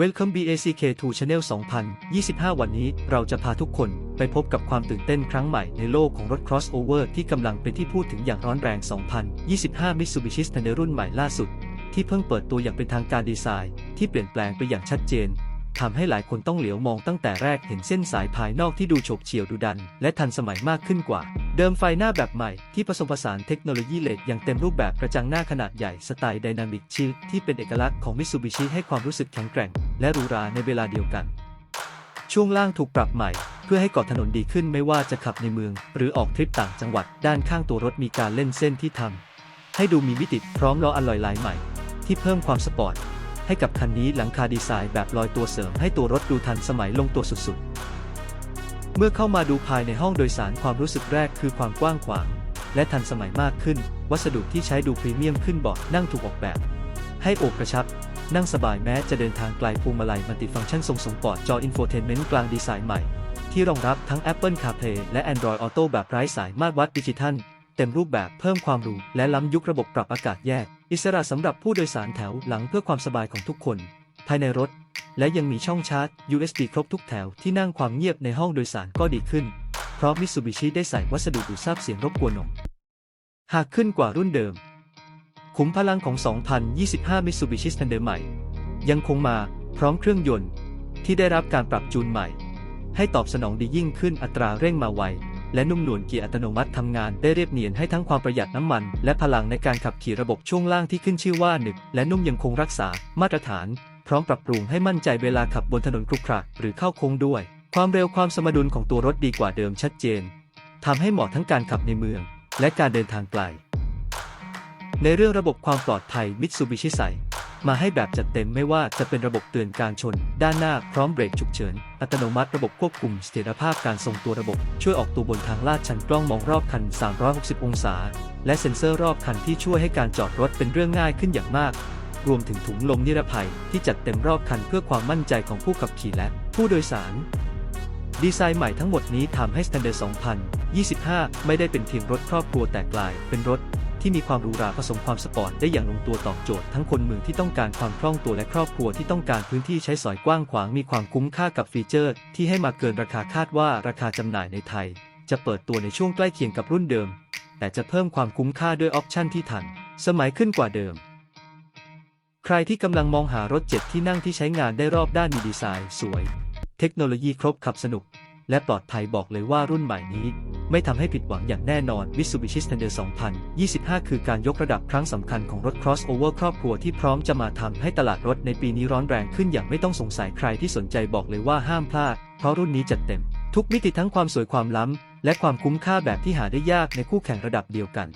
Welcome BACK to Channel 2025 วันนี้เราจะพาทุกคนไปพบกับความตื่นเต้นครั้งใหม่ในโลกของรถ crossover ที่กำลังเป็นที่พูดถึงอย่างร้อนแรง 2025 Mitsubishi s t a n d a r รุ่นใหม่ล่าสุด ที่เพิ่งเปิดตัวอย่างเป็นทางการดีไซน์ ที่เปลี่ยนแปลงไปอย่างชัดเจนทำให้หลายคนต้องเหลียวมองตั้งแต่แรกเห็นเส้นสายภายนอกที่ดูโฉบเฉี่ยวดุดัน และทันสมัยมากขึ้นกว่า เดิมไฟหน้าแบบใหม่ที่ผสมผสานเทคโนโลยีเลดอย่างเต็มรูปแบบกระจังหน้าขนาดใหญ่สไตล์ไดนามิกชิลที่เป็นเอกลักษณ์ของมิตซูบิชิให้ความรู้สึกแข็งแกร่ง และหรูหราในเวลาเดียวกัน ช่วงล่างถูกปรับใหม่ เพื่อให้เกาะถนนดีขึ้นไม่ว่าจะขับในเมือง หรือออกทริปต่างจังหวัด ด้านข้างตัวรถมีการเล่นเส้นที่ทำให้ดูมีมิติพร้อมล้ออัลลอยลายใหม่ ที่เพิ่มความสปอร์ตให้กับคันนี้หลังคาดีไซน์แบบลอยตัวเสริมให้ตัวรถดูทันสมัยลงตัวสุดๆ เมื่อเข้ามาดูภายในห้องโดยสารความรู้สึกแรกคือความกว้างขวาง และทันสมัยมากขึ้น วัสดุที่ใช้ดูพรีเมียมขึ้นเบาะนั่งถูกออกแบบ ให้โอบกระชับ นั่งสบายแม้จะเดินทางไกลพวงมาลัยมัลติฟังก์ชันทรงสมปอร์ตจออินโฟเทนเมนต์กลางดีไซน์ใหม่ ที่รองรับทั้ง Apple CarPlay และ Android Auto แบบไร้สายมาตรวัดดิจิทัล เต็มรูปแบบเพิ่มความรู้และล้ำยุคระบบปรับอากาศแยก อิสระสำหรับผู้โดยสารแถวหลังเพื่อความสบายของทุกคน ภายในรถ และยังมีช่องชาร์จ USB ครบทุกแถวที่นั่งความเงียบในห้องโดยสารก็ดีขึ้น เพราะมิตซูบิชิได้ใส่วัสดุดูดซับเสียงรบกวนหนมหากขึ้นกว่ารุ่นเดิม ขุมพลังของ 2025 Mitsubishi Standard ใหม่ ยังคงมาพร้อมเครื่องยนต์ ที่ได้รับการปรับจูนใหม่ ให้ตอบสนองดียิ่งขึ้นอัตราเร่งมาไว และนุ่มนวลเกียร์อัตโนมัติทำงานได้เรียบเนียนให้ทั้งความประหยัดน้ำมัน และพลังในการขับขี่ระบบช่วงล่างที่ขึ้นชื่อว่าหนึบและนุ่มยังคงรักษามาตรฐาน พร้อมปรับปรุงให้มั่นใจเวลาขับบนถนนครุขระหรือเข้าโค้งด้วย ความเร็วความสมดุลของตัวรถดีกว่าเดิมชัดเจนทำให้เหมาะทั้งการขับในเมือง และการเดินทางไกล ในเรื่องระบบความปลอดภัยมิตซูบิชิใส่มาให้แบบจัดเต็มไม่ว่าจะเป็นระบบเตือนการชน ด้านหน้าพร้อมเบรกฉุกเฉิน อัตโนมัติระบบควบคุมเสถียรภาพการทรงตัวระบบ ช่วยออกตัวบนทางลาดชันกล้องมองรอบคัน 360 องศา และเซ็นเซอร์รอบคันที่ช่วยให้การจอดรถเป็นเรื่องง่ายขึ้นอย่างมาก รวมถึงถุงลมนิรภัยที่จัดเต็มรอบคันเพื่อความมั่นใจของผู้ขับขี่และผู้โดยสารดีไซน์ใหม่ทั้งหมดนี้ทำให้ Standard 2025 ไม่ได้เป็นเพียงรถครอบครัวแต่กลายเป็นรถ ที่มีความหรูหราผสมความสปอร์ตได้อย่างลงตัวตอบโจทย์ทั้งคนเมืองที่ต้องการความคล่องตัวและครอบครัวที่ต้องการพื้นที่ใช้สอยกว้างขวางมีความคุ้มค่ากับฟีเจอร์ ที่ให้มาเกินราคาคาดว่าราคาจำหน่ายในไทย จะเปิดตัวในช่วงใกล้เคียงกับรุ่นเดิม แต่จะเพิ่มความคุ้มค่าด้วยออปชั่นที่ทัน สมัยขึ้นกว่าเดิมใครที่กำลังมองหารถเจ็ดที่นั่งที่ใช้งานได้รอบด้านมีดีไซน์ สวย เทคโนโลยีครบขับสนุก และปลอดภัยบอกเลยว่ารุ่นใหม่นี้ ไม่ทำให้ผิดหวังอย่างแน่นอน Mitsubishi Standard 2025 คือการยกระดับครั้งสำคัญของรถ crossover ครอบครัวที่พร้อมจะมาทำให้ตลาดรถในปีนี้ร้อนแรงขึ้นอย่างไม่ต้องสงสัยใครที่สนใจบอกเลยว่าห้ามพลาด เพราะรุ่นนี้จัดเต็ม ทุกมิติทั้งความสวยความล้ำและความคุ้มค่าแบบที่หาได้ยากในคู่แข่งระดับเดียวกัน